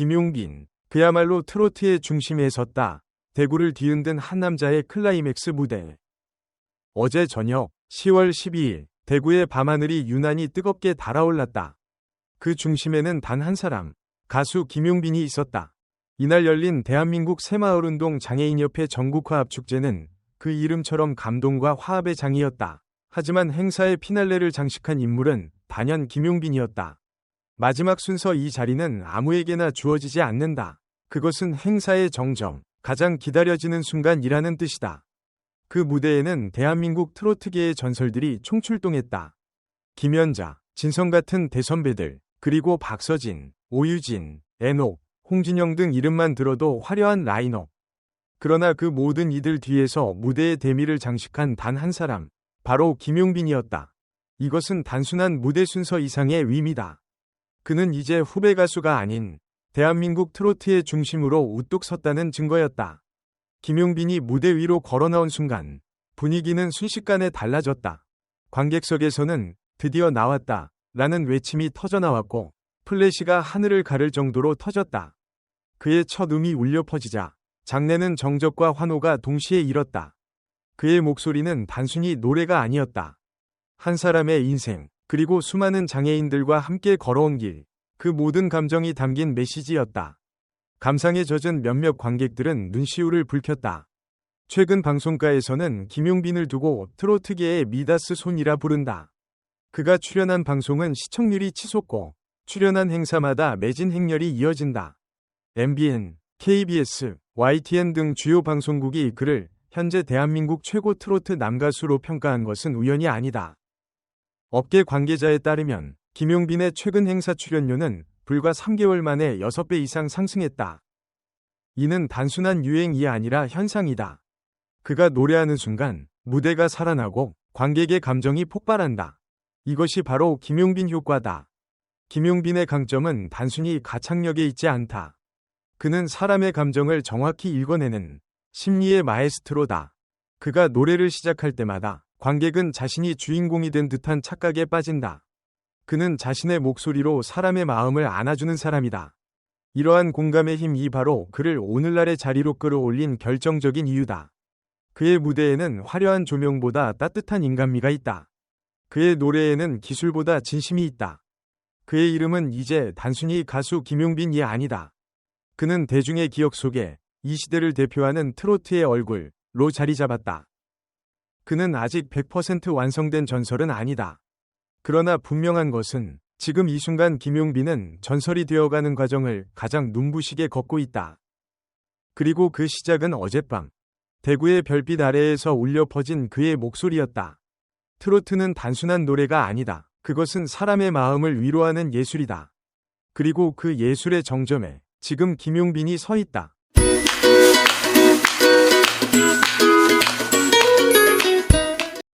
김용빈. 그야말로 트로트의 중심에 섰다. 대구를 뒤흔든 한 남자의 클라이맥스 무대. 어제 저녁 10월 12일 대구의 밤하늘이 유난히 뜨겁게 달아올랐다. 그 중심에는 단 한 사람, 가수 김용빈이 있었다. 이날 열린 대한민국 새마을운동 장애인협회 전국화합축제는 그 이름처럼 감동과 화합의 장이었다. 하지만 행사의 피날레를 장식한 인물은 단연 김용빈이었다. 마지막 순서 이 자리는 아무에게나 주어지지 않는다. 그것은 행사의 정점, 가장 기다려지는 순간이라는 뜻이다. 그 무대에는 대한민국 트로트계의 전설들이 총출동했다. 김연자, 진성 같은 대선배들, 그리고 박서진, 오유진, 애녹, 홍진영 등 이름만 들어도 화려한 라인업. 그러나 그 모든 이들 뒤에서 무대의 대미를 장식한 단 한 사람, 바로 김용빈이었다. 이것은 단순한 무대 순서 이상의 의미다. 그는 이제 후배 가수가 아닌 대한민국 트로트의 중심으로 우뚝 섰다는 증거였다. 김용빈이 무대 위로 걸어 나온 순간 분위기는 순식간에 달라졌다. 관객석에서는 드디어 나왔다 라는 외침이 터져나왔고 플래시가 하늘을 가를 정도로 터졌다. 그의 첫 음이 울려 퍼지자 장내는 정적과 환호가 동시에 일었다. 그의 목소리는 단순히 노래가 아니었다. 한 사람의 인생, 그리고 수많은 장애인들과 함께 걸어온 길, 그 모든 감정이 담긴 메시지였다. 감상에 젖은 몇몇 관객들은 눈시울을 붉혔다. 최근 방송가에서는 김용빈을 두고 트로트계의 미다스 손이라 부른다. 그가 출연한 방송은 시청률이 치솟고 출연한 행사마다 매진 행렬이 이어진다. MBN, KBS, YTN 등 주요 방송국이 그를 현재 대한민국 최고 트로트 남가수로 평가한 것은 우연이 아니다. 업계 관계자에 따르면 김용빈의 최근 행사 출연료는 불과 3개월 만에 6배 이상 상승했다. 이는 단순한 유행이 아니라 현상이다. 그가 노래하는 순간 무대가 살아나고 관객의 감정이 폭발한다. 이것이 바로 김용빈 효과다. 김용빈의 강점은 단순히 가창력에 있지 않다. 그는 사람의 감정을 정확히 읽어내는 심리의 마에스트로다. 그가 노래를 시작할 때마다 관객은 자신이 주인공이 된 듯한 착각에 빠진다. 그는 자신의 목소리로 사람의 마음을 안아주는 사람이다. 이러한 공감의 힘이 바로 그를 오늘날의 자리로 끌어올린 결정적인 이유다. 그의 무대에는 화려한 조명보다 따뜻한 인간미가 있다. 그의 노래에는 기술보다 진심이 있다. 그의 이름은 이제 단순히 가수 김용빈이 아니다. 그는 대중의 기억 속에 이 시대를 대표하는 트로트의 얼굴로 자리 잡았다. 그는 아직 100% 완성된 전설은 아니다. 그러나 분명한 것은 지금 이 순간 김용빈은 전설이 되어가는 과정을 가장 눈부시게 걷고 있다. 그리고 그 시작은 어젯밤 대구의 별빛 아래에서 울려 퍼진 그의 목소리였다. 트로트는 단순한 노래가 아니다. 그것은 사람의 마음을 위로하는 예술이다. 그리고 그 예술의 정점에 지금 김용빈이 서 있다.